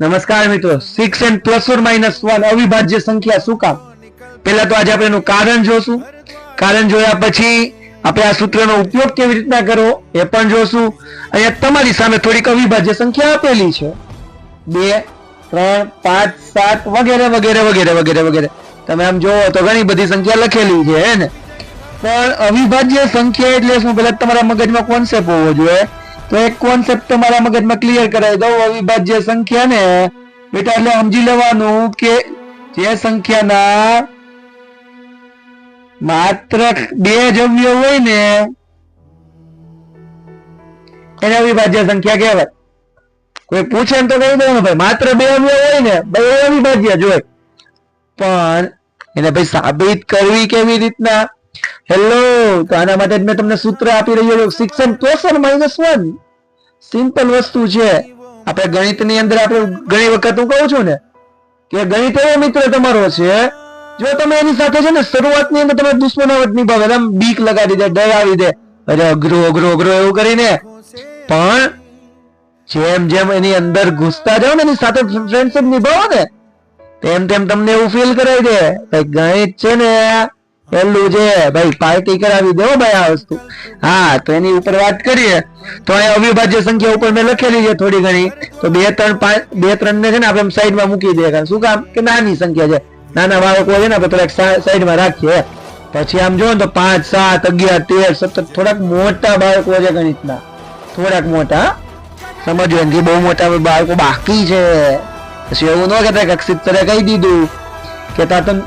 નમસ્કાર મિત્રો. Six and plus or minus one અવિભાજ્ય સંખ્યા શું કામ? પહેલા તો આજે આપણે એનું કારણ જોશું. કારણ જોયા પછી આપણે આ સૂત્રનો ઉપયોગ કેવી રીતના કરવો એ પણ જોશું. અહીંયા તમારી સામે થોડીક અવિભાજ્ય સંખ્યા આપેલી છે. બે, ત્રણ, પાંચ, સાત, વગેરે વગેરે વગેરે વગેરે વગેરે. તમે આમ જોવો તો ઘણી બધી સંખ્યા લખેલી છે, હે ને? પણ અવિભાજ્ય સંખ્યા એટલે શું? પેલા તમારા મગજમાં કોન્સેપ્ટ હોવો જોઈએ. તો એક કોન્સેપ્ટ તમારા મગજમાં ક્લિયર કરાવી દઉં. અવિભાજ્ય સંખ્યા ને બેટા, એટલે સમજી લેવાનું કે જે સંખ્યાના માત્ર બે જ અવયવ હોય ને, એને અવિભાજ્ય સંખ્યા કહેવાય. કોઈ પૂછે ને તો કહી દઉં ને, ભાઈ, માત્ર બે અવયવ હોય ને, ભાઈ અવિભાજ્ય જ હોય. પણ એને ભાઈ સાબિત કરવી કેવી રીતના? હેલો તો આના માટે જ મેં તમને સૂત્ર આપી રહ્યો છું. શિક્ષણ પ્લસ માઇનસ વન સિમ્પલ વસ્તુ છે. આપણે ગણિતની અંદર આપણે ઘણી વખત હું કહું છું ને, કે ગણિત એવો મિત્ર તમારો છે, જો તમે એની સાથે છે ને શરૂઆતની અંદર તમે દુશ્મનાવટ નિભાવે, એમ બીક લગાડી દે ડરાવી દે. અરે અઘરો અઘરો અઘરો એવું કરીને. પણ જેમ જેમ એની અંદર ઘૂસતા જાઓ ને, એની સાથે ફ્રેન્ડશિપ નિભાવો ને, તેમ તેમ તમને એવું ફીલ કરાવી દે. ગણિત છે ને પહેલું છે ભાઈ પાર્ટી કરાવી દો ભાઈ આ વસ્તુ. હા, તો એની ઉપર વાત કરીએ. તો અહીંયા અવિભાજ્ય સંખ્યા ઉપર મેં લખેલી છે થોડી ઘણી. તો બે ત્રણ પાંચ, બે ત્રણ ને છે ને આપણે સાઈડમાં મૂકી દઈએ. શું કામ? કે નાની સંખ્યા છે. નાના બાળકો છે ને આપણે થોડાક સાઈડમાં રાખીએ. પછી આમ જો તો પાંચ, સાત, અગિયાર, તેર, સત્તર, થોડાક મોટા બાળકો છે ગણિતના. થોડાક મોટા સમજો એનાથી બહુ મોટા બાળકો બાકી છે. પછી એવું ન કહેતા કે તરે કહી દીધું. કે તમે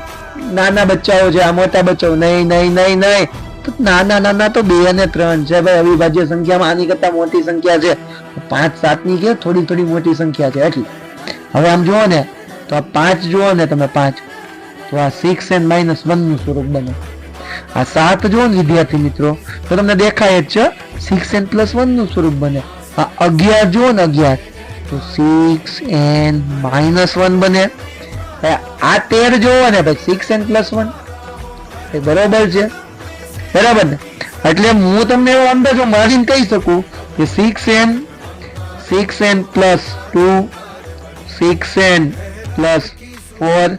નાના બચ્ચાઓ છે, આ મોટા બચ્ચાઓ, નહીં નહીં નહીં નહીં. તો નાના નાના તો બે અને ત્રણ છે ભાઈ, અવિભાજ્ય સંખ્યામાં આની કરતા મોટી સંખ્યા છે. પાંચ, સાતની કે થોડી થોડી મોટી સંખ્યા છે, એટલી. હવે આમ જુઓ ને, તો આ પાંચ જુઓ ને તમે પાંચ. તો આ સિક્સ એન્ડ માઇનસ વનનું સ્વરૂપ બને. આ સાત જુઓ ને વિદ્યાર્થી મિત્રો, તો તમને દેખાય જ છે સિક્સ એન્ડ પ્લસ વનનું સ્વરૂપ બને. આ અગિયાર જુઓ ને અગિયાર, તો સિક્સ એન્ડ માઇનસ વન બને. આ તેર જોવો ને ભાઈ સિક્સ એન પ્લસ વન એ બરોબર છે. બરાબર ને? એટલે હું તમને એવો અંદાજો મારીને કહી શકું કે six n six n plus two six n plus four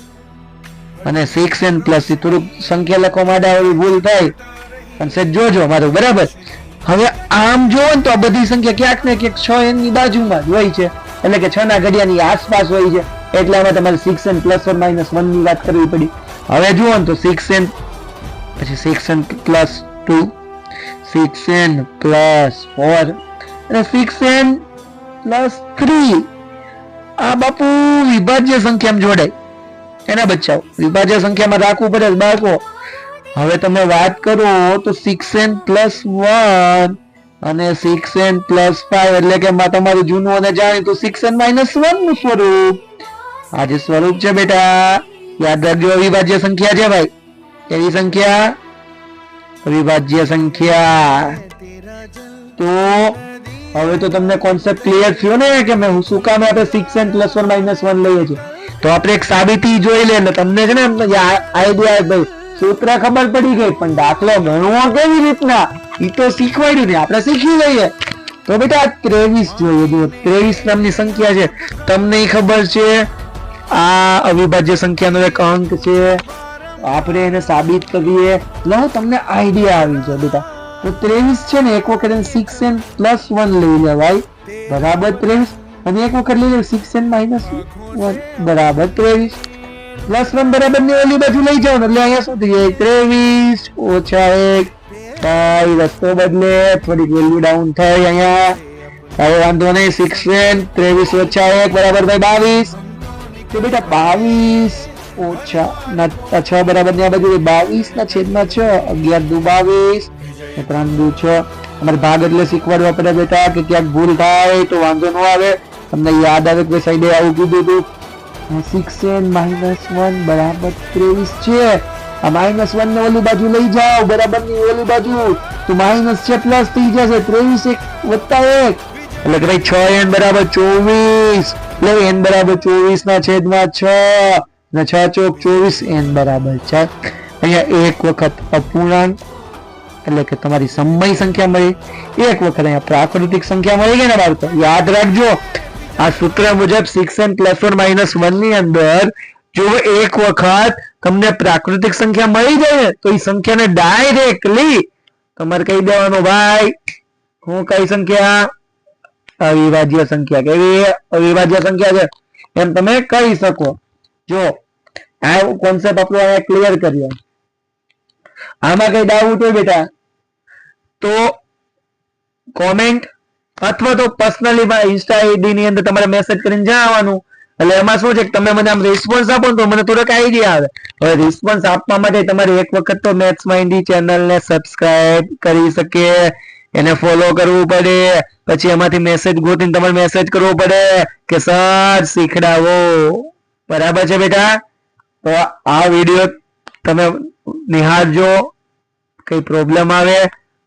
અને સિક્સ એન પ્લસ થોડુંક સંખ્યા લખવા માટે આવી ભૂલ થાય. પણ સેટ જોજો મારું, બરાબર? હવે આમ જોવો ને તો આ બધી સંખ્યા ક્યાંક ને ક્યાંક છ એનની બાજુમાં જ હોય છે. એટલે કે છ ના ઘડિયાની આસપાસ હોય છે. એટલે હવે તમારે six n plus or minus વનની વાત કરવી પડી. હવે જુઓ ને તો સિક્સ એન પછી six n plus two six n plus four અને સિક્સ એન પ્લસ થ્રી આ બાપુ વિભાજ્ય સંખ્યામાં જોડાય. એના બચ્ચાઓ વિભાજ્ય સંખ્યામાં રાખવું પડે બાળકો. હવે તમે વાત કરો તો સિક્સ એન પ્લસ વન અને સિક્સ એન પ્લસ ફાઈવ એટલે કે તમારું જૂનું અને જાણીતું સિક્સ એન માઇનસ વનનું સ્વરૂપ. આ જે સ્વરૂપ છે બેટા. યાદ રાખજો, અવિભાજ્ય સંખ્યા છે ભાઈ. કેવી સંખ્યા? અવિભાજ્ય સંખ્યા. તો હવે તો તમને કોન્સેપ્ટ ક્લિયર થયો ને કે મેં શું કામ આપણે six and plus one minus one લઈએ છીએ. તો આપણે એક સાબિતી જોઈ લે તમને છે ને આઈડિયા ભાઈ. સૂત્ર ખબર પડી ગઈ, પણ દાખલો ગણવો કેવી રીતના? એ તો શીખવાડ્યું ને, આપણે શીખી લઈએ તો બેટા ત્રેવીસ જોઈએ જુઓ, ત્રેવીસ નામની સંખ્યા છે. તમને ખબર છે આ અવિભાજ્ય સંખ્યાનો એક અંક છે. આપણે એને સાબિત કરીએ. લો, તમને આઈડિયા આવી જાય બેટા. તો ત્રેવીસ છે ને, એક વખત સિક્સ એન પ્લસ વન લઈ લેવાય. બરાબર ત્રેવીસ. અને એક વખત લઈ લે સિક્સ એન માઇનસ વન બરાબર ત્રેવીસ. પ્લસ વન બરાબરની ઓલી બાજુ લઈ જાઓ એટલે અહીંયા શું થઈ જાય? ત્રેવીસ ઓછા એક. ભાઈ રસ્તો બદલે. થોડીક વેલ્યુ ડાઉન થાય અહીંયા. હવે વાંધો નહીં સિક્સ એન ત્રેવીસ ઓછા એક. બરાબર, ભાઈ, બાવીસ. તો બેટા બાવીસ ઓછા ના છ બરાબર ને આ બાજુ બાવીસ ના છેદમાં છ, અગિયાર દુ બાવીસ ત્રણ દુ છ. અમારે ભાગ એટલે શીખવાડવા પડે બેટા કે ક્યાંક ભૂલ થાય તો વાંધો ન આવે. તમને યાદ આવે કે સાઈડે આવું કીધું હતું. સિક્સ એન માઇનસ વન બરાબર ત્રેવીસ છે. આ માઇનસ વન ને ઓલી બાજુ લઈ જાઓ, બરાબરની ઓલી બાજુ. તો માઇનસ છે પ્લસ થઈ જશે, ત્રેવીસ એક વત્તા એક. એટલે કે ભાઈ છ એન બરાબર ચોવીસ. એટલે એન બરાબર ચોવીસ ના છેદમાં છ ને છ ચોક ચોવીસ એન બરાબર છે અહીંયા એક વખત અપૂર્ણાંક એટલે કે તમારી સમય સંખ્યા મળી. એક વખત અહીંયા પ્રાકૃતિક સંખ્યા મળી ગઈ ને બાળકો યાદ રાખજો, આ સૂત્ર મુજબ six n plus one minus વનની અંદર જો એક વખત તમને પ્રાકૃતિક સંખ્યા મળી જાય ને, તો એ સંખ્યાને ડાયરેક્ટલી તમારે કહી દેવાનું, ભાઈ, હું કઈ સંખ્યા અવિભાજ્ય સંખ્યા કેવી અવિભાજ્ય સંખ્યા છે. એમ તમે કહી શકો. જો આ કોન્સેપ્ટ આપણો અહીંયા ક્લિયર કર્યો આમાં કઈ ડાઉટ હોય બેટા, તો કોમેન્ટ અથવા તો પર્સનલી ઇન્સ્ટા આઈડી ની અંદર તમારે મેસેજ કરીને જણાવવાનું. એટલે એમાં શું છે કે તમે મને આમ રિસ્પોન્સ આપો તો મને થોડોક આઈડિયા આવે. હવે રિસ્પોન્સ આપવા માટે તમારે એક વખત તો મેથ્સ માઇન્ડી ચેનલ ને સબસ્ક્રાઇબ કરી શકે. એને ફોલો કરવું પડે. પછી એમાંથી મેસેજ ગોતીને તમારે મેસેજ કરવો પડે કે, સર, શીખડાવો. બરાબર છે બેટા? તો આ વીડિયો તમે નિહાળજો. કઈ પ્રોબ્લેમ આવે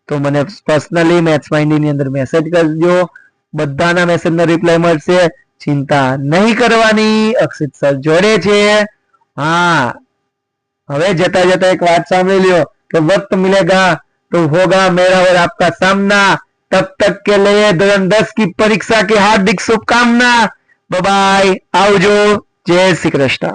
તો મને પર્સનલી મેથ્સ માઇન્ડી ની અંદર મેસેજ કરજો. બધાના મેસેજ નો રિપ્લાય મળશે. ચિંતા નહીં કરવાની. અક્ષિત સર જોડે છે. હા. હવે જતા જતા એક વાત સાંભળી લ્યો. કે વક્ત મિલેગા. तो होगा मेरा और आपका सामना तब तक के लिए धोरण दस की परीक्षा की हार्दिक शुभकामना बाय आवजो जय श्री कृष्ण